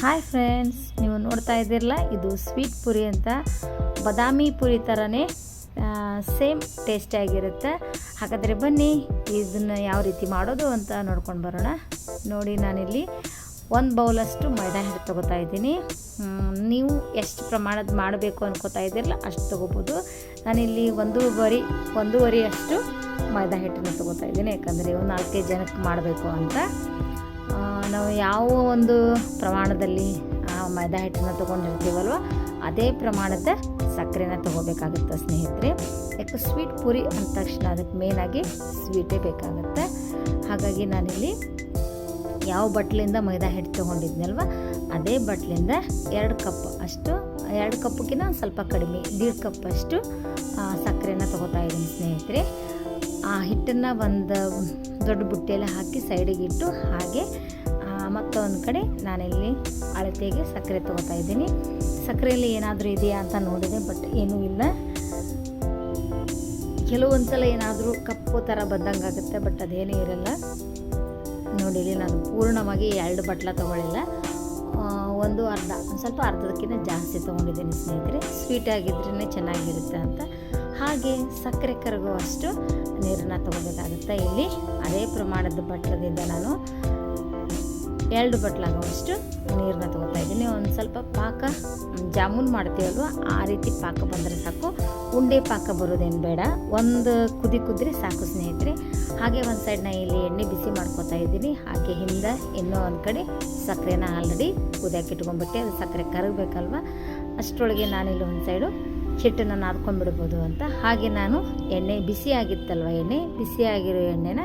Hi friends ನೀವು ನೋಡ್ತಾ ಇದ್ದೀರಲ್ಲ, ಇದು ಸ್ವೀಟ್ ಪುರಿ ಅಂತ. ಬಾದಾಮಿ ಪುರಿ ಥರನೇ ಸೇಮ್ ಟೇಸ್ಟಿಯಾಗಿರುತ್ತೆ ಹಾಗಾದರೆ ಬನ್ನಿ, ಇದನ್ನು ಯಾವ ರೀತಿ ಮಾಡೋದು ಅಂತ ನೋಡ್ಕೊಂಡು ಬರೋಣ. ನೋಡಿ ನಾನಿಲ್ಲಿ ಒಂದು ಬೌಲಷ್ಟು ಮೈದಾ ಹಿಟ್ಟು ತೊಗೋತಾ ಇದ್ದೀನಿ. ನೀವು ಎಷ್ಟು ಪ್ರಮಾಣದ ಮಾಡಬೇಕು ಅನ್ಕೋತಾ ಇದ್ದೀರಲ್ಲ, ಅಷ್ಟು ತೊಗೋಬೋದು. ನಾನಿಲ್ಲಿ ಒಂದೂವರೆ ಒಂದೂವರೆ ಅಷ್ಟು ಮೈದಾ ಹಿಟ್ಟನ್ನು ತೊಗೋತಾ ಇದ್ದೀನಿ. ಯಾಕಂದರೆ ಒಂದು ನಾಲ್ಕೈದು ಜನಕ್ಕೆ ಮಾಡಬೇಕು ಅಂತ. ನಾವು ಯಾವ ಒಂದು ಪ್ರಮಾಣದಲ್ಲಿ, ಆ, ಮೈದಾ ಹಿಟ್ಟನ್ನು ತೊಗೊಂಡಿರ್ತೀವಲ್ವ, ಅದೇ ಪ್ರಮಾಣದ ಸಕ್ಕರೆನ ತೊಗೋಬೇಕಾಗುತ್ತೆ ಸ್ನೇಹಿತರೆ. ಯಾಕೆ ಸ್ವೀಟ್ ಪೂರಿ ಅಂದ ತಕ್ಷಣ ಅದಕ್ಕೆ ಮೇನಾಗಿ ಸ್ವೀಟೇ ಬೇಕಾಗುತ್ತೆ. ಹಾಗಾಗಿ ನಾನಿಲ್ಲಿ ಯಾವ ಬಟ್ಲಿಂದ ಮೈದಾ ಹಿಟ್ಟು ತೊಗೊಂಡಿದ್ನಲ್ವ, ಅದೇ ಬಟ್ಲಿಂದ ಎರಡು ಕಪ್ ಅಷ್ಟು, ಎರಡು ಕಪ್ಪಿಗಿಂತ ಸ್ವಲ್ಪ ಕಡಿಮೆ, ದೀಡ್ ಕಪ್ ಅಷ್ಟು ಸಕ್ಕರೆನ ತೊಗೋತಾ ಇದ್ದೀನಿ ಸ್ನೇಹಿತರೆ. ಆ ಹಿಟ್ಟನ್ನು ಒಂದು ದೊಡ್ಡ ಬುಟ್ಟಿಯಲ್ಲಿ ಹಾಕಿ ಸೈಡಿಗೆ ಇಟ್ಟು ಹಾಗೆ ಮತ್ತೊಂದು ಕಡೆ ನಾನಿಲ್ಲಿ ಅಳತೆಗೆ ಸಕ್ಕರೆ ತೊಗೋತಾ ಇದ್ದೀನಿ. ಸಕ್ಕರೆಯಲ್ಲಿ ಏನಾದರೂ ಇದೆಯಾ ಅಂತ ನೋಡಿದೆ, ಬಟ್ ಏನೂ ಇಲ್ಲ. ಕೆಲವೊಂದು ಸಲ ಏನಾದರೂ ಕಪ್ಪು ಥರ ಬಂದಂಗೆ ಆಗುತ್ತೆ, ಬಟ್ ಅದೇನೂ ಇರಲ್ಲ. ನೋಡಿ, ಇಲ್ಲಿ ನಾನು ಪೂರ್ಣವಾಗಿ ಎರಡು ಬಟ್ಲ ತೊಗೊಳ್ಳಿಲ್ಲ. ಒಂದು ಅರ್ಧ, ಒಂದು ಸ್ವಲ್ಪ ಅರ್ಧದಕ್ಕಿಂತ ಜಾಸ್ತಿ ತೊಗೊಂಡಿದ್ದೀನಿ ಸ್ನೇಹಿತರೆ. ಸ್ವೀಟ್ ಆಗಿದ್ರೇ ಚೆನ್ನಾಗಿರುತ್ತೆ ಅಂತ. ಹಾಗೆ ಸಕ್ಕರೆ ಕರಗುವಷ್ಟು ನೀರನ್ನು ತೊಗೋಬೇಕಾಗುತ್ತೆ. ಇಲ್ಲಿ ಅದೇ ಪ್ರಮಾಣದ ಬಟ್ಲದಿಂದ ನಾನು ಎರಡು ಬಟ್ಲಾಗುವಷ್ಟು ನೀರನ್ನ ತೊಗೋತಾ ಇದ್ದೀನಿ. ಒಂದು ಸ್ವಲ್ಪ ಪಾಕ ಜಾಮೂನ್ ಮಾಡ್ತೀವಲ್ವ ಆ ರೀತಿ ಪಾಕ ಬಂದರೆ ಸಾಕು. ಉಂಡೆ ಪಾಕ ಬರೋದೇನು ಬೇಡ. ಒಂದು ಕುದಿ ಕುದ್ರೆ ಸಾಕು ಸ್ನೇಹಿತರೆ. ಹಾಗೆ ಒಂದು ಸೈಡ್ ನಾ ಇಲ್ಲಿ ಎಣ್ಣೆ ಬಿಸಿ ಮಾಡ್ಕೊತಾ ಇದ್ದೀನಿ. ಹಾಗೆ ಹಿಂದೆ ಇನ್ನೂ ಒಂದು ಕಡೆ ಸಕ್ಕರೆನ ಆಲ್ರೆಡಿ ಕುದಿಯೋಕೆ ಇಟ್ಕೊಂಡ್ಬಿಟ್ಟೆ. ಅದು ಸಕ್ಕರೆ ಕರಗಬೇಕಲ್ವ? ಅಷ್ಟರೊಳಗೆ ನಾನಿಲ್ಲಿ ಒಂದು ಸೈಡು ಹಿಟ್ಟನ್ನು ನಾದ್ಕೊಂಡ್ಬಿಡ್ಬೋದು ಅಂತ. ಹಾಗೆ ನಾನು ಎಣ್ಣೆ ಬಿಸಿ ಆಗಿತ್ತಲ್ವ ಎಣ್ಣೆ? ಬಿಸಿಯಾಗಿರೋ ಎಣ್ಣೆನ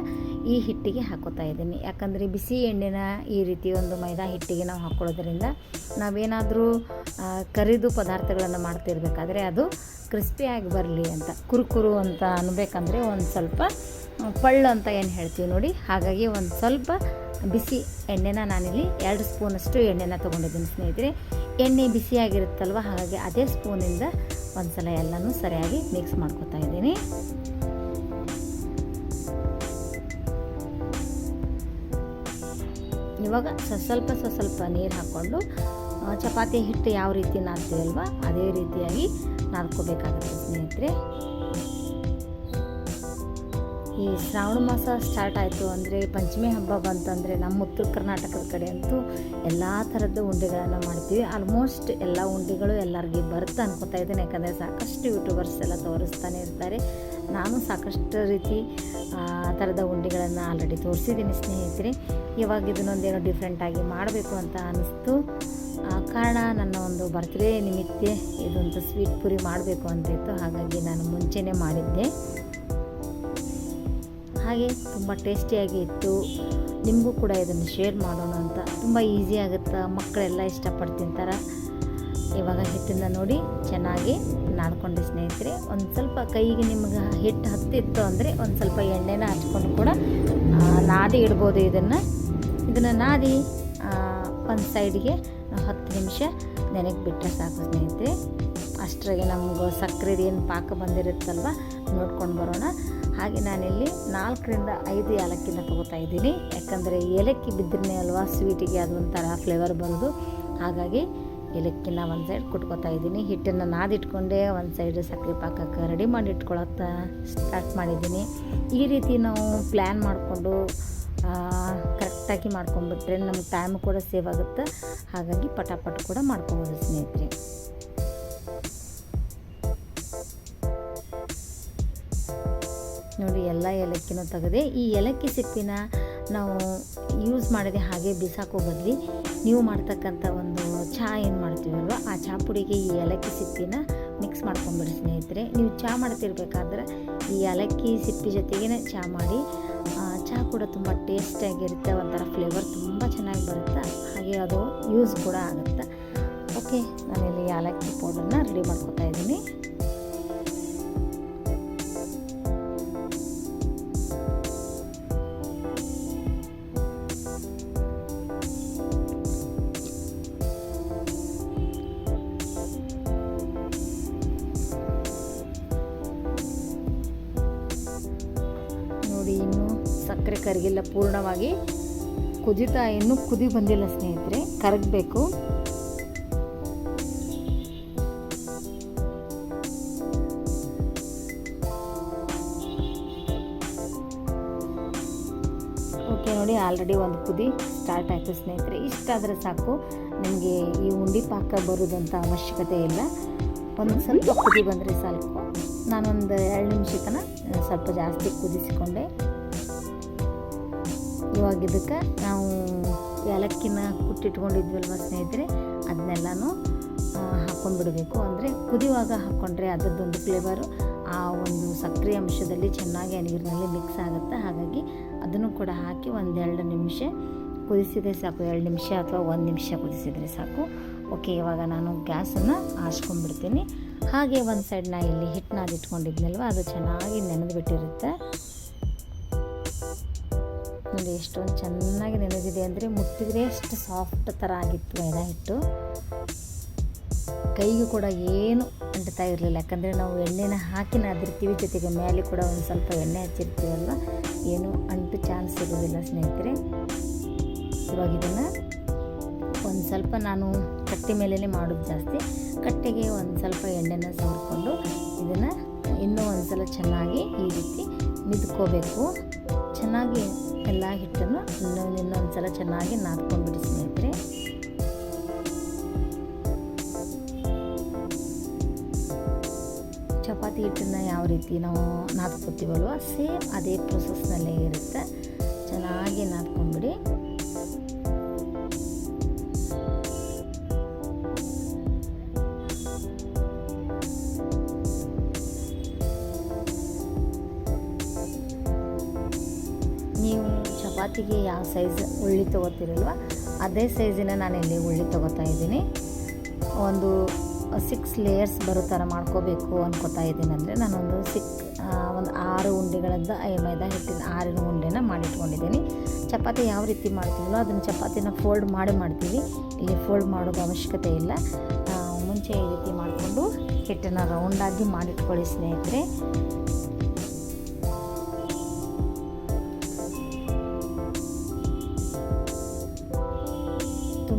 ಈ ಹಿಟ್ಟಿಗೆ ಹಾಕೋತಾ ಇದ್ದೀನಿ. ಯಾಕಂದರೆ ಬಿಸಿ ಎಣ್ಣೆನ ಈ ರೀತಿ ಒಂದು ಮೈದಾ ಹಿಟ್ಟಿಗೆ ನಾವು ಹಾಕ್ಕೊಳ್ಳೋದ್ರಿಂದ ನಾವೇನಾದರೂ ಕರಿದು ಪದಾರ್ಥಗಳನ್ನು ಮಾಡ್ತಿರ್ಬೇಕಾದ್ರೆ ಅದು ಕ್ರಿಸ್ಪಿಯಾಗಿ ಬರಲಿ ಅಂತ. ಕುರುಕುರು ಅಂತ ಅನ್ಬೇಕಂದ್ರೆ ಒಂದು ಸ್ವಲ್ಪ ಪಳ್ಳು ಅಂತ ಏನು ಹೇಳ್ತೀವಿ ನೋಡಿ. ಹಾಗಾಗಿ ಒಂದು ಸ್ವಲ್ಪ ಬಿಸಿ ಎಣ್ಣೆನ ನಾನಿಲ್ಲಿ ಎರಡು ಸ್ಪೂನಷ್ಟು ಎಣ್ಣೆನ ತೊಗೊಂಡಿದ್ದೀನಿ ಸ್ನೇಹಿತರೆ. ಎಣ್ಣೆ ಬಿಸಿಯಾಗಿರುತ್ತಲ್ವ? ಹಾಗಾಗಿ ಅದೇ ಸ್ಪೂನಿಂದ ಒಂದು ಸಲ ಎಲ್ಲನೂ ಸರಿಯಾಗಿ ಮಿಕ್ಸ್ ಮಾಡ್ಕೊತಾ ಇದ್ದೀನಿ. ಇವಾಗ ಸ್ವಲ್ಪ ಸ್ವಲ್ಪ ನೀರು ಹಾಕ್ಕೊಂಡು ಚಪಾತಿ ಹಿಟ್ಟು ಯಾವ ರೀತಿ ನಾದ್ತೀವಲ್ವ, ಅದೇ ರೀತಿಯಾಗಿ ನಾದ್ಕೋಬೇಕಾಗುತ್ತೆ ಸ್ನೇಹಿತರೆ. ಈ ಶ್ರಾವಣ ಮಾಸ ಸ್ಟಾರ್ಟ್ ಆಯಿತು ಅಂದರೆ ಪಂಚಮಿ ಹಬ್ಬ ಬಂತಂದರೆ ನಮ್ಮ ಉತ್ತರ ಕರ್ನಾಟಕದ ಕಡೆ ಅಂತೂ ಎಲ್ಲ ಥರದ ಉಂಡೆಗಳನ್ನು ಮಾಡ್ತೀವಿ. ಆಲ್ಮೋಸ್ಟ್ ಎಲ್ಲ ಉಂಡೆಗಳು ಎಲ್ಲರಿಗೆ ಬರುತ್ತೆ ಅನ್ಕೋತಾ ಇದ್ದೀನಿ. ಯಾಕಂದರೆ ಸಾಕಷ್ಟು ಯೂಟ್ಯೂಬರ್ಸ್ ಎಲ್ಲ ತೋರಿಸ್ತಾನೆ ಇರ್ತಾರೆ. ನಾನು ಸಾಕಷ್ಟು ರೀತಿ, ಆ ಥರದ ಉಂಡೆಗಳನ್ನು ಆಲ್ರೆಡಿ ತೋರಿಸಿದ್ದೀನಿ ಸ್ನೇಹಿತರೆ. ಇವಾಗ ಇದನ್ನೊಂದೇನೋ ಡಿಫ್ರೆಂಟಾಗಿ ಮಾಡಬೇಕು ಅಂತ ಅನ್ನಿಸ್ತು ಆ, ಕಾರಣ ನನ್ನ ಒಂದು ಬರ್ತ್ಡೇ ನಿಮಿತ್ತ ಇದೊಂದು ಸ್ವೀಟ್ ಪುರಿ ಮಾಡಬೇಕು ಅಂತ ಇತ್ತು. ಹಾಗಾಗಿ ನಾನು ಮುಂಚೆನೇ ಮಾಡಿದ್ದೆ. ಹಾಗೆ ತುಂಬ ಟೇಸ್ಟಿಯಾಗಿ ಇತ್ತು ನಿಮಗೂ ಕೂಡ ಇದನ್ನು ಶೇರ್ ಮಾಡೋಣ ಅಂತ. ತುಂಬ ಈಸಿ ಆಗುತ್ತೆ? ಮಕ್ಕಳೆಲ್ಲ ಇಷ್ಟಪಟ್ಟು ತಿಂತಾರೆ? ಇವಾಗ ಹಿಟ್ಟನ್ನು ನೋಡಿ ಚೆನ್ನಾಗಿ ನಾದ್ಕೊಂಡೆ ಸ್ನೇಹಿತರೆ, ಒಂದು ಸ್ವಲ್ಪ ಕೈಗೆ ನಿಮ್ಗೆ ಹಿಟ್ಟು ಹತ್ತಿತ್ತು ಅಂದರೆ ಒಂದು ಸ್ವಲ್ಪ ಎಣ್ಣೆನ ಹಚ್ಕೊಂಡು ಕೂಡ ನಾದಿ ಇಡ್ಬೋದು ಇದನ್ನು. ಇದನ್ನು ನಾದಿ ಒಂದು ಸೈಡ್ಗೆ ಹತ್ತು ನಿಮಿಷ ನೆನೆಗೆ ಬಿಟ್ಟರೆ ಸಾಕು ಸ್ನೇಹಿತರೆ. ಅಷ್ಟರಾಗೆ ನಮ್ಗೆ ಏನು ಪಾಕ ಬಂದಿರುತ್ತಲ್ವ, ನೋಡ್ಕೊಂಡು ಬರೋಣ. ಹಾಗೆ ನಾನಿಲ್ಲಿ ನಾಲ್ಕರಿಂದ ಐದು ಏಲಕ್ಕಿನ ತೊಗೋತಾ ಇದ್ದೀನಿ. ಯಾಕಂದರೆ ಏಲಕ್ಕಿ ಬಿದ್ದರೆ ಅಲ್ವಾ, ಸ್ವೀಟಿಗೆ ಅದೊಂಥರ ಫ್ಲೇವರ್ ಬರೋದು ಹಾಗಾಗಿ ಏಲಕ್ಕಿನ ಒಂದು ಸೈಡ್ ಕುಟ್ಕೋತಾ ಇದ್ದೀನಿ. ಹಿಟ್ಟನ್ನು ನಾದಿಟ್ಕೊಂಡೆ ಒಂದು ಸೈಡ್ ಸಕ್ಕರೆ ಪಾಕಕ್ಕೆ ರೆಡಿ ಮಾಡಿ ಇಟ್ಕೊಳತ್ತ ಸ್ಟಾರ್ಟ್ ಮಾಡಿದ್ದೀನಿ. ಈ ರೀತಿ ನಾವು ಪ್ಲ್ಯಾನ್ ಮಾಡಿಕೊಂಡು ಕರೆಕ್ಟಾಗಿ ಮಾಡ್ಕೊಂಬಿಟ್ರೆ ನಮ್ಗೆ ಟೈಮ್ ಕೂಡ ಸೇವ್ ಆಗುತ್ತೆ. ಹಾಗಾಗಿ ಪಟಾಪಟ್ ಕೂಡ ಮಾಡ್ಕೊಬೋದು ಸ್ನೇಹಿತರೆ. ನೋಡಿ ಎಲ್ಲ ಏಲಕ್ಕಿನೂ ತೆಗೆದೆ, ಈ ಏಲಕ್ಕಿ ಸಿಪ್ಪಿನ ನಾವು ಯೂಸ್ ಮಾಡಿದೆ ಹಾಗೆ ಬಿಸಾಕೋ ಬದಲಿ ನೀವು ಮಾಡ್ತಕ್ಕಂಥ ಒಂದು ಚಹಾ ಏನು ಮಾಡ್ತೀವಲ್ವ, ಆ ಚಹಾ ಪುಡಿಗೆ ಈ ಏಲಕ್ಕಿ ಸಿಪ್ಪಿನ ಮಿಕ್ಸ್ ಮಾಡ್ಕೊಂಬಿಡಿ ಸ್ನೇಹಿತರೆ. ನೀವು ಚಹಾ ಮಾಡ್ತಿರ್ಬೇಕಾದ್ರೆ ಈ ಏಲಕ್ಕಿ ಸಿಪ್ಪಿ ಜೊತೆಗೇ ಚಹಾ ಮಾಡಿ ಚಹಾ ಕೂಡ ತುಂಬ ಟೇಸ್ಟಿಯಾಗಿರುತ್ತೆ ಒಂಥರ ಫ್ಲೇವರ್ ತುಂಬ ಚೆನ್ನಾಗಿ ಬರುತ್ತೆ. ಹಾಗೆ ಅದು ಯೂಸ್ ಕೂಡ ಆಗುತ್ತೆ. ಓಕೆ ನಾನಿಲ್ಲಿ ಏಲಕ್ಕಿ ಪೌಡರ್ನ ರೆಡಿ ಮಾಡ್ಕೊತಾ ಇದ್ದೀನಿ. ಪೂರ್ಣವಾಗಿ ಕುದಿತಾ ಇನ್ನೂ ಕುದಿ ಬಂದಿಲ್ಲ ಸ್ನೇಹಿತರೆ, ಕರಗಬೇಕು. ಓಕೆ, ನೋಡಿ ಆಲ್ರೆಡಿ ಒಂದು ಕುದಿ ಸ್ಟಾರ್ಟ್ ಆಯಿತು ಸ್ನೇಹಿತರೆ. ಇಷ್ಟಾದರೆ ಸಾಕು, ನಿಮಗೆ ಈ ಉಂಡಿ ಪಾಕ ಬರೋದಂತ ಅವಶ್ಯಕತೆ ಇಲ್ಲ. ಒಂದು ಸ್ವಲ್ಪ ಕುದಿ ಬಂದರೆ ಸಾಕು. ನಾನೊಂದು ಎರಡು ನಿಮಿಷ ತನಕ ಸ್ವಲ್ಪ ಜಾಸ್ತಿ ಕುದಿಸಿಕೊಂಡೆ. ಇವಾಗ ಇದಕ್ಕೆ ನಾವು ಏಲಕ್ಕಿನ ಕುಟ್ಟಿಟ್ಕೊಂಡಿದ್ವಲ್ವ ಸ್ನೇಹಿತರೆ? ಅದನ್ನೆಲ್ಲನೂ ಹಾಕ್ಕೊಂಡ್ಬಿಡಬೇಕು ಅಂದರೆ ಕುದಿಯುವಾಗ ಹಾಕ್ಕೊಂಡ್ರೆ ಅದರದ್ದೊಂದು ಫ್ಲೇವರು ಆ ಒಂದು ಸಕ್ಕರೆ ಅಂಶದಲ್ಲಿ ಚೆನ್ನಾಗಿ ಆ ನೀರಿನಲ್ಲಿ ಮಿಕ್ಸ್ ಆಗುತ್ತೆ. ಹಾಗಾಗಿ ಅದನ್ನು ಕೂಡ ಹಾಕಿ ಒಂದೆರಡು ನಿಮಿಷ ಕುದಿಸಿದರೆ ಸಾಕು. ಎರಡು ನಿಮಿಷ ಅಥವಾ ಒಂದು ನಿಮಿಷ ಕುದಿಸಿದರೆ ಸಾಕು. ಓಕೆ ಇವಾಗ ನಾನು ಗ್ಯಾಸನ್ನು ಹಾಸ್ಕೊಂಡ್ಬಿಡ್ತೀನಿ ಹಾಗೆ ಒಂದು ಸೈಡ್ ಇಲ್ಲಿ ಹಿಟ್ಟನ್ನ ಇಟ್ಕೊಂಡಿದ್ನಲ್ವ ಅದು ಚೆನ್ನಾಗಿ ನೆನೆದು ಬಿಟ್ಟಿರುತ್ತೆ ನೋಡಿ, ಎಷ್ಟೊಂದು ಚೆನ್ನಾಗಿ ನೆನೆದಿದೆ ಅಂದರೆ ಮುಟ್ಟಿದ್ರೆ ಎಷ್ಟು ಸಾಫ್ಟ್ ಥರ ಆಗಿತ್ತು ಮೈದಾ ಹಿಟ್ಟು. ಕೈಗೂ ಕೂಡ ಏನು ಅಂಟ್ತಾ ಇರಲಿಲ್ಲ. ಯಾಕಂದರೆ ನಾವು ಎಣ್ಣೆನ ಹಾಕಿ ನಾದಿರ್ತೀವಿ, ಜೊತೆಗೆ ಮೇಲೆ ಕೂಡ ಒಂದು ಸ್ವಲ್ಪ ಎಣ್ಣೆ ಹಚ್ಚಿರ್ತೀವಲ್ವ? ಏನು ಅಂಟು ಚಾನ್ಸ್ ಇರೋದಿಲ್ಲ ಸ್ನೇಹಿತರೆ. ಇವಾಗ ಇದನ್ನು ಒಂದು ಸ್ವಲ್ಪ ನಾನು ಕಟ್ಟೆ ಮೇಲೇ ಮಾಡೋದು ಜಾಸ್ತಿ. ಕಟ್ಟೆಗೆ ಒಂದು ಸ್ವಲ್ಪ ಎಣ್ಣೆನ ಸವರ್ಕೊಂಡು ಇದನ್ನು ಇನ್ನೂ ಒಂದು ಸಲ ಚೆನ್ನಾಗಿ ಈ ರೀತಿ ಮಿದ್ಕೋಬೇಕು. ಚೆನ್ನಾಗಿ ಎಲ್ಲ ಹಿಟ್ಟನ್ನು ಇನ್ನೊಂದು ಇನ್ನೊಂದು ಸಲ ಚೆನ್ನಾಗಿ ನಾದ್ಕೊಂಡ್ಬಿಡಿ ಸ್ನೇಹಿತರೆ. ಚಪಾತಿ ಹಿಟ್ಟನ್ನು ಯಾವ ರೀತಿ ನಾವು ನಾದ್ಕೊತೀವಲ್ವ, ಸೇಮ್ ಅದೇ ಪ್ರೊಸೆಸ್ನಲ್ಲೇ ಇರುತ್ತೆ. ಚೆನ್ನಾಗಿ ನಾದ್ಕೊಂಡ್ಬಿಡಿ. ಚಪಾತಿಗೆ ಯಾವ ಸೈಜ್ ಉಳ್ಳಿ ತೊಗೋತಿರಲ್ವ, ಅದೇ ಸೈಜಿನ ಇಲ್ಲಿ ಉಳ್ಳಿ ತೊಗೋತಾ ಇದ್ದೀನಿ. ಒಂದು ಸಿಕ್ಸ್ ಲೇಯರ್ಸ್ ಬರೋ ಥರ ಮಾಡ್ಕೋಬೇಕು ಅನ್ಕೋತಾ ಇದ್ದೀನಿ ಅಂದರೆ ನಾನೊಂದು ಸಿಕ್ ಒಂದು ಆರು ಉಂಡೆಗಳದ್ದು ಐ ಮೈದಾ ಹಿಟ್ಟಿನ ಆರಿನ ಉಂಡೆನ ಮಾಡಿಟ್ಕೊಂಡಿದ್ದೀನಿ. ಚಪಾತಿ ಯಾವ ರೀತಿ ಮಾಡ್ತೀವಲ್ಲೋ ಅದನ್ನು ಚಪಾತಿನ ಫೋಲ್ಡ್ ಮಾಡಿ ಮಾಡ್ತೀವಿ. ಇಲ್ಲಿ ಫೋಲ್ಡ್ ಮಾಡೋದು ಅವಶ್ಯಕತೆ ಇಲ್ಲ. ಮುಂಚೆ ಈ ರೀತಿ ಮಾಡಿಕೊಂಡು ಹಿಟ್ಟನ್ನು ರೌಂಡಾಗಿ ಮಾಡಿಟ್ಕೊಳ್ಳಿ ಸ್ನೇಹಿತರೆ.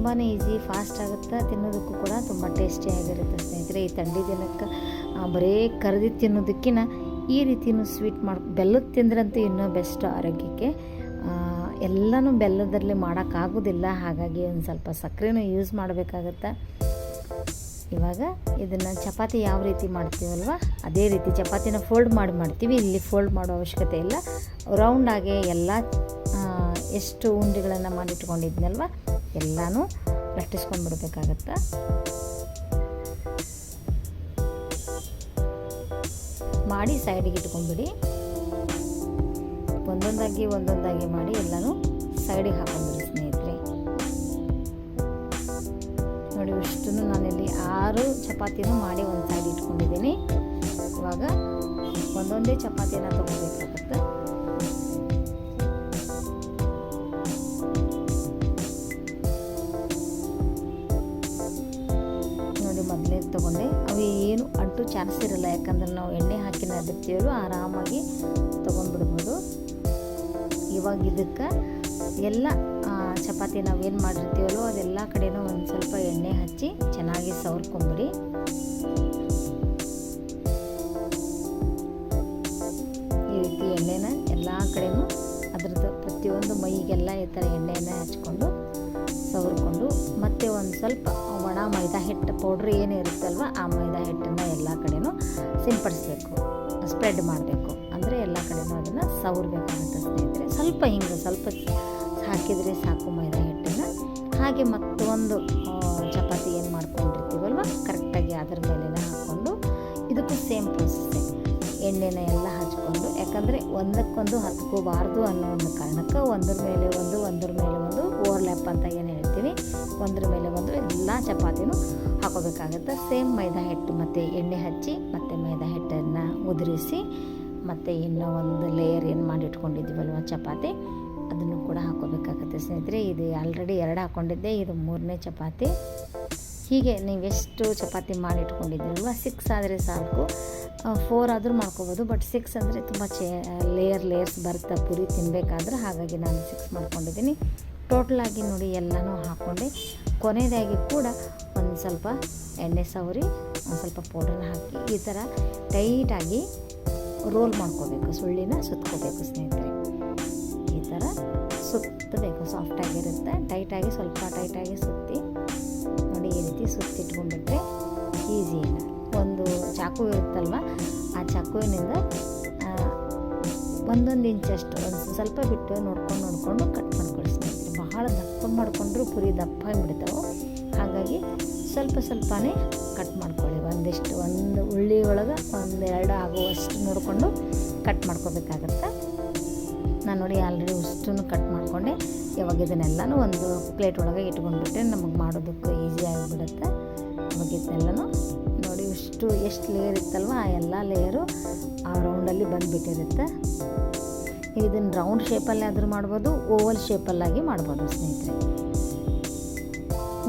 ತುಂಬಾ ಈಸಿ, ಫಾಸ್ಟ್ ಆಗುತ್ತೆ, ತಿನ್ನೋದಕ್ಕೂ ಕೂಡ ತುಂಬ ಟೇಸ್ಟಿಯಾಗಿರುತ್ತೆ ಸ್ನೇಹಿತರೆ. ಈ ಥಂಡಿ ದಿನಕ್ಕೆ ಬರೀ ಕರೆದಿ ತಿನ್ನೋದಕ್ಕಿನ ಈ ರೀತಿಯೂ ಸ್ವೀಟ್ ಮಾಡಿ, ಬೆಲ್ಲದ ತಿಂದ್ರಂತೂ ಇನ್ನೂ ಬೆಸ್ಟ್ ಆರೋಗ್ಯಕ್ಕೆ. ಎಲ್ಲನೂ ಬೆಲ್ಲದಲ್ಲಿ ಮಾಡೋಕ್ಕಾಗೋದಿಲ್ಲ ಹಾಗಾಗಿ ಒಂದು ಸ್ವಲ್ಪ ಸಕ್ಕರೆನೂ ಯೂಸ್ ಮಾಡಬೇಕಾಗತ್ತೆ. ಇವಾಗ ಇದನ್ನು ಚಪಾತಿ ಯಾವ ರೀತಿ ಮಾಡ್ತೀವಲ್ವ, ಅದೇ ರೀತಿ ಚಪಾತಿನ ಫೋಲ್ಡ್ ಮಾಡಿ ಮಾಡ್ತೀವಿ. ಇಲ್ಲಿ ಫೋಲ್ಡ್ ಮಾಡೋ ಅವಶ್ಯಕತೆ ಇಲ್ಲ. ರೌಂಡಾಗೆ ಎಲ್ಲ ಎಷ್ಟು ಉಂಡೆಗಳನ್ನು ಮಾಡಿಟ್ಕೊಂಡಿದ್ನಲ್ವ ಎಲ್ಲನೂ ಲಟ್ಟಿಸ್ಕೊಂಡ್ಬಿಡ್ಬೇಕಾಗತ್ತೆ ಮಾಡಿ ಸೈಡಿಗೆ ಇಟ್ಕೊಂಡ್ಬಿಡಿ. ಒಂದೊಂದಾಗಿ ಒಂದೊಂದಾಗಿ ಮಾಡಿ ಎಲ್ಲನೂ ಸೈಡಿಗೆ ಹಾಕೊಂಡ್ಬಿಡಿ ಸ್ನೇಹಿತರೆ. ನೋಡಿ, ಇಷ್ಟನ್ನು ನಾನಿಲ್ಲಿ ಆರು ಚಪಾತಿನೂ ಮಾಡಿ ಒಂದು ಸೈಡ್ ಇಟ್ಕೊಂಡಿದ್ದೀನಿ. ಇವಾಗ ಒಂದೊಂದೇ ಚಪಾತಿನ ತೊಗೋಬೇಕಾಗತ್ತೆ? ಅಂಟು ಚಾನ್ಸ್ ಇರಲ್ಲ, ಯಾಕಂದ್ರೆ ನಾವು ಎಣ್ಣೆ ಹಾಕಿ ನದಿರ್ತೀವಲ್ಲ ಆರಾಮಾಗಿ ತೊಗೊಂಡ್ಬಿಡ್ಬೋದು. ಇವಾಗ ಇದಕ್ಕೆ ಎಲ್ಲ ಚಪಾತಿ ನಾವು ಏನು ಮಾಡಿರ್ತೀವಲ್ಲೋ ಅದೆಲ್ಲ ಕಡೆನೂ ಒಂದು ಸ್ವಲ್ಪ ಎಣ್ಣೆ ಹಚ್ಚಿ ಚೆನ್ನಾಗಿ ಸವರ್ಕೊಂಬಿಡಿ. ಈ ರೀತಿ ಎಣ್ಣೆನ ಎಲ್ಲ ಕಡೆನೂ ಅದ್ರದ್ದು ಪ್ರತಿಯೊಂದು ಮೈಗೆಲ್ಲ ಈ ಥರ ಎಣ್ಣೆನ ಹಚ್ಕೊಂಡು ಸವರ್ಕೊಂಡು, ಮತ್ತೆ ಒಂದು ಸ್ವಲ್ಪ ಒಣ ಮೈದಾ ಹಿಟ್ಟು ಪೌಡ್ರ್ ಏನು ಇರುತ್ತಲ್ವ ಆ ಮೈದಾ ಹಿಟ್ಟನ್ನು ಎಲ್ಲ ಕಡೆನೂ ಸಿಂಪಡಿಸ್ಬೇಕು. ಸ್ಪ್ರೆಡ್ ಮಾಡಬೇಕು. ಅಂದರೆ ಎಲ್ಲ ಕಡೆನೂ ಅದನ್ನು ಸವರ್ಬೇಕಾಗುತ್ತೆ ಸ್ನೇಹಿತರೆ. ಸ್ವಲ್ಪ ಹಿಂಗೆ ಸ್ವಲ್ಪ ಹಾಕಿದರೆ ಸಾಕು ಮೈದಾ ಹಿಟ್ಟನ್ನು. ಹಾಗೆ ಮತ್ತೊಂದು ಚಪಾತಿ ಏನು ಮಾಡ್ಕೊಂಡಿರ್ತೀವಲ್ವ? ಕರೆಕ್ಟಾಗಿ ಅದರ ಮೇಲೆನೇ ಹಾಕ್ಕೊಂಡು ಇದಕ್ಕೂ ಸೇಮ್ ಪ್ರೊಸೆಸ್ಸೇ ಎಣ್ಣೆನ ಎಲ್ಲ ಹಚ್ಕೊಂಡು, ಯಾಕಂದರೆ ಒಂದಕ್ಕೊಂದು ಹತ್ಕೋಬಾರ್ದು ಅನ್ನೋ ಒಂದು ಕಾರಣಕ್ಕೆ ಒಂದ್ರ ಮೇಲೆ ಒಂದು, ಒಂದ್ರ ಮೇಲೆ ಒಂದು ಓವರ್ಲ್ಯಾಪ್ ಅಂತ ಏನು ಹೇಳ್ತೀವಿ ಒಂದ್ರ ಮೇಲೆ ಒಂದು ಎಲ್ಲ ಚಪಾತಿನೂ ಹಾಕೋಬೇಕಾಗುತ್ತೆ. ಸೇಮ್ ಮೈದಾ ಹಿಟ್ಟು ಮತ್ತು ಎಣ್ಣೆ ಹಚ್ಚಿ, ಮತ್ತು ಮೈದಾ ಹಿಟ್ಟನ್ನು ಉದುರಿಸಿ, ಮತ್ತು ಇನ್ನೂ ಒಂದು ಲೇಯರ್ ಏನು ಮಾಡಿ ಇಟ್ಕೊಂಡಿದ್ದೀವಲ್ವ ಚಪಾತಿ, ಅದನ್ನು ಕೂಡ ಹಾಕೋಬೇಕಾಗುತ್ತೆ ಸ್ನೇಹಿತರೆ. ಇದು ಆಲ್ರೆಡಿ ಎರಡು ಹಾಕ್ಕೊಂಡಿದ್ದೆ ಇದು ಮೂರನೇ ಚಪಾತಿ. ಹೀಗೆ ನೀವು ಎಷ್ಟು ಚಪಾತಿ ಮಾಡಿ ಇಟ್ಕೊಂಡಿದ್ದೀರಲ್ವ ಸಿಕ್ಸ್ ಆದರೆ ಸಾಕು. ಫೋರ್ ಆದರೂ ಮಾಡ್ಕೋಬೋದು ಬಟ್ ಸಿಕ್ಸ್ ಅಂದರೆ ತುಂಬ ಚೇ ಲೇಯರ್ ಲೇಯರ್ಸ್ ಬರುತ್ತೆ ಪುರಿ ತಿನ್ನಬೇಕಾದ್ರೆ ಹಾಗಾಗಿ ನಾನು ಸಿಕ್ಸ್ ಮಾಡ್ಕೊಂಡಿದ್ದೀನಿ. ಟೋಟಲಾಗಿ ನೋಡಿ ಎಲ್ಲನೂ ಹಾಕ್ಕೊಂಡು ಕೊನೆಯದಾಗಿ ಕೂಡ ಒಂದು ಸ್ವಲ್ಪ ಎಣ್ಣೆ ಸವರಿ, ಒಂದು ಸ್ವಲ್ಪ ಪೌಡರ್ನ ಹಾಕಿ ಈ ಥರ ಟೈಟಾಗಿ ರೋಲ್ ಮಾಡ್ಕೋಬೇಕು, ಸುಳ್ಳಿನ ಸುತ್ಕೋಬೇಕು ಸ್ನೇಹಿತರೆ. ಈ ಥರ ಸುತ್ತಬೇಕು ಸಾಫ್ಟಾಗಿರುತ್ತೆ ಟೈಟಾಗಿ ಸ್ವಲ್ಪ ಟೈಟಾಗಿ ಸುತ್ತಿ ನೋಡಿ ಈ ರೀತಿ ಸುತ್ತಿಟ್ಕೊಂಡ್ಬಿಟ್ರೆ ಈಸಿ ಇಲ್ಲ. ಒಂದು ಚಾಕು ಇರುತ್ತಲ್ವ, ಆ ಚಾಕುವಿನಿಂದ ಒಂದೊಂದು ಇಂಚಷ್ಟು ಒಂದು ಸ್ವಲ್ಪ ಬಿಟ್ಟು ನೋಡ್ಕೊಂಡು ನೋಡಿಕೊಂಡು ಕಟ್ ಮಾಡ್ಕೊಳ್ಳಿ. ಬಹಳ ದಪ್ಪ ಮಾಡಿಕೊಂಡ್ರೂ ಪುರಿ ದಪ್ಪ ಆಗಿಬಿಡ್ತಾವೆ. ಹಾಗಾಗಿ ಸ್ವಲ್ಪ ಸ್ವಲ್ಪನೇ ಕಟ್ ಮಾಡ್ಕೊಳ್ಳಿ. ಒಂದಿಷ್ಟು, ಒಂದು ಉಳ್ಳಿ ಒಳಗೆ ಒಂದು ಎರಡು ಆಗುವಷ್ಟು ನೋಡಿಕೊಂಡು ಕಟ್ ಮಾಡ್ಕೋಬೇಕಾಗತ್ತೆ? ನಾನು ನೋಡಿ ಆಲ್ರೆಡಿ ಉಷ್ಟನ್ನು ಕಟ್ ಮಾಡಿಕೊಂಡೆ. ಯಾವಾಗ ಇದನ್ನೆಲ್ಲನೂ ಒಂದು ಪ್ಲೇಟ್ ಒಳಗೆ ಇಟ್ಕೊಂಡ್ಬಿಟ್ರೆ ನಮಗೆ ಮಾಡೋದಕ್ಕೆ ಈಸಿ ಆಗಿಬಿಡುತ್ತೆ. ಅವಾಗ ಇದನ್ನೆಲ್ಲನೂ ನೋಡಿ ಇಷ್ಟು ಎಷ್ಟು ಲೇಯರ್ ಇತ್ತಲ್ವ? ಆ ಎಲ್ಲ ಲೇಯರು ಆ ರೌಂಡಲ್ಲಿ ಬಂದುಬಿಟ್ಟಿರುತ್ತೆ. ನೀವು ಇದನ್ನು ರೌಂಡ್ ಶೇಪಲ್ಲಿ ಆದರೂ ಮಾಡ್ಬೋದು ಓವಲ್ ಶೇಪಲ್ಲಾಗಿ ಮಾಡ್ಬೋದು ಸ್ನೇಹಿತರೆ.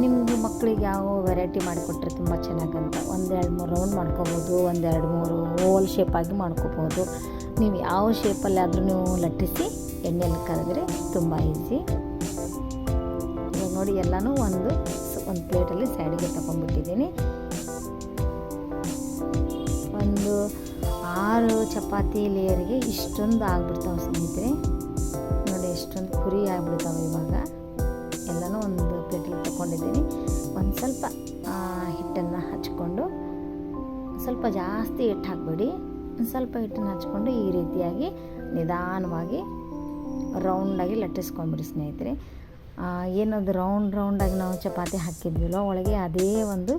ನಿಮಗೆ ಮಕ್ಕಳಿಗೆ ಯಾವ ವೆರೈಟಿ ಮಾಡಿಕೊಟ್ರೆ ತುಂಬ ಚೆನ್ನಾಗಂತ? ಒಂದೆರಡು ಮೂರು ರೌಂಡ್ ಮಾಡ್ಕೋಬೋದು, ಒಂದೆರಡು ಮೂರು ಓವಲ್ ಶೇಪಾಗಿ ಮಾಡ್ಕೋಬೋದು. ನೀವು ಯಾವ ಶೇಪಲ್ಲಿ ಆದರೂ ನೀವು ಲಟ್ಟಿಸಿ, ಎಣ್ಣೆಯಲ್ಲಿ ಕರೆದ್ರೆ ತುಂಬ ಈಸಿ ನೋಡಿ ಎಲ್ಲನೂ ಒಂದು ಒಂದು ಪ್ಲೇಟಲ್ಲಿ ಸೈಡಿಗೆ ತಗೊಂಡ್ಬಿಟ್ಟಿದ್ದೀನಿ. ಒಂದು ಆರು ಚಪಾತಿ ಲೇಯರ್ಗೆ ಇಷ್ಟೊಂದು ಆಗ್ಬಿಡ್ತಾವೆ ಸ್ನೇಹಿತರೆ. ನೋಡಿ ಎಷ್ಟೊಂದು ಕುರಿ ಆಗ್ಬಿಡ್ತಾವೆ ಇವಾಗ. ಎಲ್ಲನೂ ಒಂದು ಪ್ಲೇಟಲ್ಲಿ ತಗೊಂಡಿದ್ದೀನಿ ಒಂದು ಸ್ವಲ್ಪ ಹಿಟ್ಟನ್ನು ಹಚ್ಕೊಂಡು, ಸ್ವಲ್ಪ ಜಾಸ್ತಿ ಹಿಟ್ಟು ಹಾಕಬೇಡಿ. ಒಂದು ಸ್ವಲ್ಪ ಹಿಟ್ಟನ್ನು ಹಚ್ಕೊಂಡು ಈ ರೀತಿಯಾಗಿ ನಿಧಾನವಾಗಿ ರೌಂಡಾಗಿ ಲಟ್ಟಿಸ್ಕೊಂಬಿಡಿ ಸ್ನೇಹಿತರೆ. ಏನದು ರೌಂಡ್ ರೌಂಡಾಗಿ ನಾವು ಚಪಾತಿ ಹಾಕಿದ್ವಿಲೋ, ಒಳಗೆ ಅದೇ ಒಂದು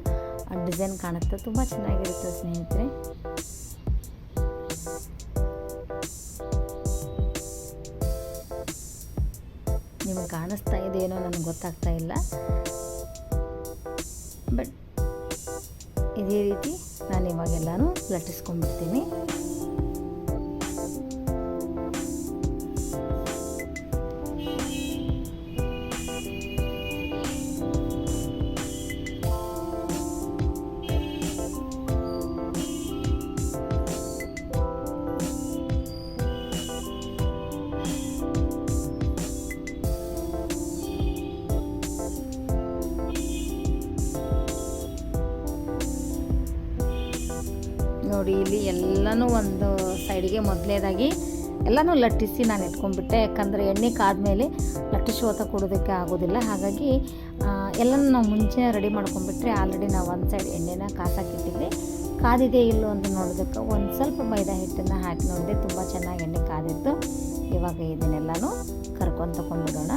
ಡಿಸೈನ್ ಕಾಣುತ್ತೆ. ತುಂಬ ಚೆನ್ನಾಗಿರುತ್ತೆ ಸ್ನೇಹಿತರೆ. ಕಾಣಿಸ್ತಾ ಇದೆಯೇನೋ ನನಗೆ ಗೊತ್ತಾಗ್ತಾ ಇಲ್ಲ. ಬಟ್ ಇದೇ ರೀತಿ ನಾನು ಇವಾಗೆಲ್ಲನೂ ಲಟ್ಟಿಸ್ಕೊಂಡ್ಬಿಡ್ತೀನಿ. ಸೈಡಿಗೆ ಮೊದಲೇದಾಗಿ ಎಲ್ಲನೂ ಲಟ್ಟಿಸಿ ನಾನು ಇಟ್ಕೊಂಡ್ಬಿಟ್ಟೆ ಯಾಕಂದರೆ ಎಣ್ಣೆ ಕಾದ್ಮೇಲೆ ಲಟ್ಟಿಸುವತ್ತ ಕೊಡೋದಕ್ಕೆ ಆಗೋದಿಲ್ಲ. ಹಾಗಾಗಿ ಎಲ್ಲನೂ ನಾವು ಮುಂಚೆ ರೆಡಿ ಮಾಡ್ಕೊಂಡ್ಬಿಟ್ರೆ ಆಲ್ರೆಡಿ ನಾವು ಒಂದು ಸೈಡ್ ಎಣ್ಣೆನ ಕಾಸಾಕಿಟ್ಟಿದ್ದೆ ಕಾದಿದೆ ಇಲ್ಲೋ ಅಂತ ನೋಡೋದಕ್ಕೆ ಒಂದು ಸ್ವಲ್ಪ ಮೈದಾ ಹಿಟ್ಟನ್ನು ಹಾಕಿ ನೋಡಿದೆ ತುಂಬ ಚೆನ್ನಾಗಿ ಎಣ್ಣೆ ಕಾದಿತ್ತು. ಇವಾಗ ಇದನ್ನೆಲ್ಲನೂ ಕರ್ಕೊಂಡು ತಗೊಂಡ್ಬಿಡೋಣ.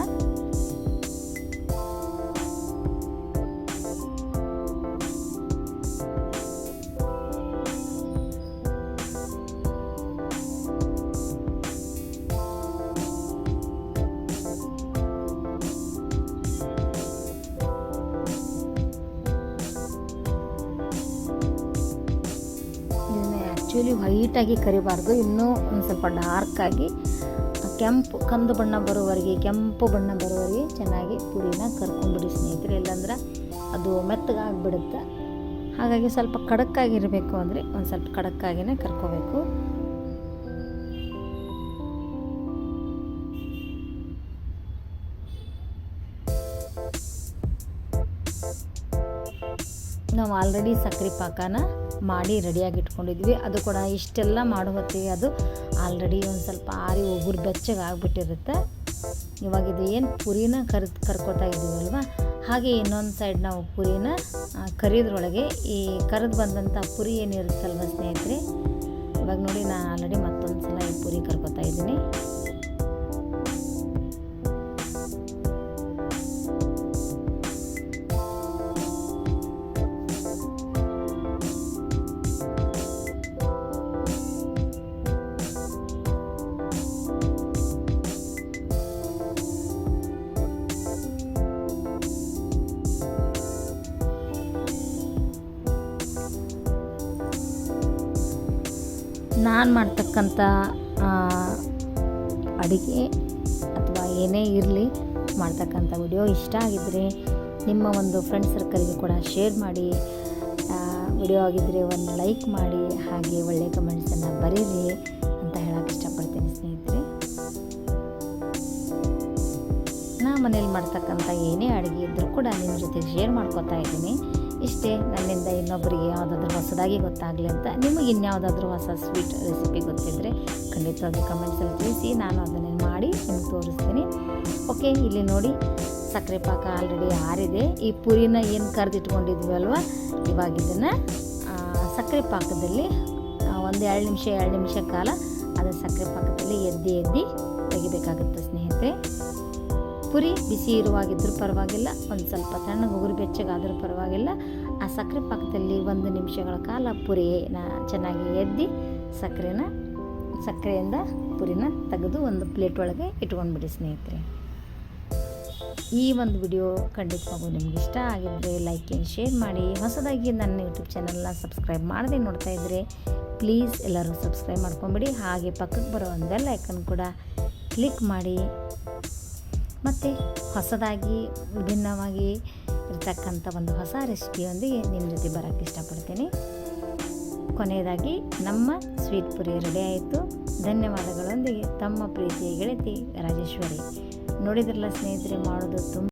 ಆ್ಯಕ್ಚುಲಿ ವೈಟಾಗಿ ಕರಿಬಾರ್ದು. ಇನ್ನೂ ಒಂದು ಸ್ವಲ್ಪ ಡಾರ್ಕಾಗಿ ಕೆಂಪು, ಕಂದು ಬಣ್ಣ ಬರೋವರೆಗೆ ಕೆಂಪು ಬಣ್ಣ ಬರೋವರೆಗೆ ಚೆನ್ನಾಗಿ ಪುರಿನ ಕರ್ಕೊಂಡ್ಬಿಡಿ ಸ್ನೇಹಿತರೆ. ಇಲ್ಲಾಂದ್ರೆ ಅದು ಮೆತ್ತಗಾಗ್ಬಿಡುತ್ತೆ ಹಾಗಾಗಿ ಸ್ವಲ್ಪ ಖಡಕ್ಕಾಗಿರಬೇಕು ಅಂದರೆ ಒಂದು ಸ್ವಲ್ಪ ಖಡಕ್ಕಾಗಿನೇ ಕರ್ಕೋಬೇಕು. ನಾವು ಆಲ್ರೆಡಿ ಸಕ್ಕರೆ ಪಾಕನ ಮಾಡಿ ರೆಡಿಯಾಗಿ ಇಟ್ಕೊಂಡಿದ್ವಿ. ಅದು ಕೂಡ ಇಷ್ಟೆಲ್ಲ ಮಾಡೋ ಹೊತ್ತಿಗೆ ಅದು ಆಲ್ರೆಡಿ ಒಂದು ಸ್ವಲ್ಪ ಆರಿ ಉಗುರು ಬೆಚ್ಚಗೆ ಆಗಿಬಿಟ್ಟಿರುತ್ತೆ. ಇವಾಗ ಇದು ಏನು ಪುರಿನ ಕರಿದು ಕರ್ಕೋತಾ ಇದ್ದೀವಲ್ವ ಹಾಗೆ ಇನ್ನೊಂದು ಸೈಡ್ ನಾವು ಪುರಿನ ಕರಿದ್ರೊಳಗೆ ಈ ಕರೆದು ಬಂದಂಥ ಪುರಿ ಏನಿರುತ್ತಲ್ವ ಸ್ನೇಹಿತರೆ? ಇವಾಗ ನೋಡಿ ನಾನು ಆಲ್ರೆಡಿ ಮತ್ತೊಂದು ಸಲ ಈ ಪುರಿ ಕರ್ಕೋತಾ ಇದ್ದೀನಿ. ನಾನು ಮಾಡ್ತಕ್ಕಂಥ ಅಡುಗೆ ಅಥವಾ ಏನೇ ಇರಲಿ ಮಾಡ್ತಕ್ಕಂಥ ವಿಡಿಯೋ ಇಷ್ಟ ಆಗಿದ್ದರೆ ನಿಮ್ಮ ಒಂದು ಫ್ರೆಂಡ್ ಸರ್ಕಲ್ಗೆ ಕೂಡ ಶೇರ್ ಮಾಡಿ ವಿಡಿಯೋ ಆಗಿದ್ದರೆ ಒಂದು ಲೈಕ್ ಮಾಡಿ, ಹಾಗೆ ಒಳ್ಳೆಯ ಕಮೆಂಟ್ಸನ್ನು ಬರೀರಿ ಅಂತ ಹೇಳೋಕ್ಕೆ ಇಷ್ಟಪಡ್ತೀನಿ ಸ್ನೇಹಿತರೆ. ನಾ ಮನೇಲಿ ಮಾಡ್ತಕ್ಕಂಥ ಏನೇ ಅಡುಗೆ ಇದ್ದರೂ ಕೂಡ ನಿಮ್ಮ ಜೊತೆ ಶೇರ್ ಮಾಡ್ಕೋತಾ ಇದ್ದೀನಿ. ಇಷ್ಟೇ ನನ್ನಿಂದ ಇನ್ನೊಬ್ಬರಿಗೆ ಯಾವುದಾದ್ರೂ ಹೊಸದಾಗಿ ಗೊತ್ತಾಗಲಿ ಅಂತ ನಿಮಗೆ ಇನ್ಯಾವುದಾದ್ರೂ ಹೊಸ ಸ್ವೀಟ್ ರೆಸಿಪಿ ಗೊತ್ತಿದ್ದರೆ ಖಂಡಿತವಾಗಿ ಕಮೆಂಟ್ಸಲ್ಲಿ ತಿಳಿಸಿ, ನಾನು ಅದನ್ನು ಮಾಡಿ ನಿಮ್ಗೆ ತೋರಿಸ್ತೀನಿ. ಓಕೆ ಇಲ್ಲಿ ನೋಡಿ, ಸಕ್ಕರೆ ಪಾಕ ಆಲ್ರೆಡಿ ಆರಿದೆ. ಈ ಪುರಿನ ಏನು ಕರೆದಿಟ್ಕೊಂಡಿದ್ವಿ ಅಲ್ವಾ? ಇವಾಗ ಇದನ್ನು ಸಕ್ಕರೆ ಪಾಕದಲ್ಲಿ ಒಂದು ಎರಡು ನಿಮಿಷ ಎರಡು ನಿಮಿಷ ಕಾಲ ಅದು ಸಕ್ಕರೆ ಪಾಕದಲ್ಲಿ ಎದ್ದಿ, ಎದ್ದು ತೆಗಿಬೇಕಾಗುತ್ತೆ ಸ್ನೇಹಿತರೆ. ಪುರಿ, ಬಿಸಿ ಇರುವಾಗಿದ್ದರೂ ಪರವಾಗಿಲ್ಲ, ಒಂದು ಸ್ವಲ್ಪ ತಣ್ಣಗೆ ಉಗುರು ಬೆಚ್ಚಗಾದರೂ ಪರವಾಗಿಲ್ಲ. ಆ ಸಕ್ಕರೆ ಪಾಕದಲ್ಲಿ ಒಂದು ನಿಮಿಷಗಳ ಕಾಲ ಪುರಿನ ಚೆನ್ನಾಗಿ ಎದ್ದಿ ಸಕ್ಕರೆನ, ಸಕ್ಕರೆಯಿಂದ ಪುರಿನ ತೆಗೆದು ಒಂದು ಪ್ಲೇಟ್ ಒಳಗೆ ಇಟ್ಕೊಂಡ್ಬಿಡಿ ಸ್ನೇಹಿತರೆ. ಈ ಒಂದು ವಿಡಿಯೋ ಖಂಡಿತವಾಗೂ ನಿಮ್ಗೆ ಇಷ್ಟ ಆಗಿದ್ದರೆ ಲೈಕ್ ಆ್ಯಂಡ್ ಶೇರ್ ಮಾಡಿ. ಹೊಸದಾಗಿ ನನ್ನ ಯೂಟ್ಯೂಬ್ ಚಾನಲ್ನ ಸಬ್ಸ್ಕ್ರೈಬ್ ಮಾಡದೆ ನೋಡ್ತಾ ಇದ್ದರೆ ಪ್ಲೀಸ್ ಎಲ್ಲರೂ ಸಬ್ಸ್ಕ್ರೈಬ್ ಮಾಡ್ಕೊಂಬಿಡಿ. ಹಾಗೆ ಪಕ್ಕಕ್ಕೆ ಬರೋ ಒಂದು ಬೆಲ್ ಐಕನ್ ಕೂಡ ಕ್ಲಿಕ್ ಮಾಡಿ. ಮತ್ತು ಹೊಸದಾಗಿ ವಿಭಿನ್ನವಾಗಿ ಇರ್ತಕ್ಕಂಥ ಒಂದು ಹೊಸ ರೆಸಿಪಿಯೊಂದಿಗೆ ನಿಮ್ಮ ಜೊತೆ ಬರೋಕ್ಕೆ ಇಷ್ಟಪಡ್ತೀನಿ. ಕೊನೆಯದಾಗಿ ನಮ್ಮ ಸ್ವೀಟ್ ಪುರಿ ರೆಡಿ ಆಯಿತು. ಧನ್ಯವಾದಗಳೊಂದಿಗೆ ತಮ್ಮ ಪ್ರೀತಿಯ ಗೆಳತಿ ರಾಜೇಶ್ವರಿ. ನೋಡಿದ್ರಲ್ಲ ಸ್ನೇಹಿತರೆ, ಮಾಡೋದು ತುಂಬ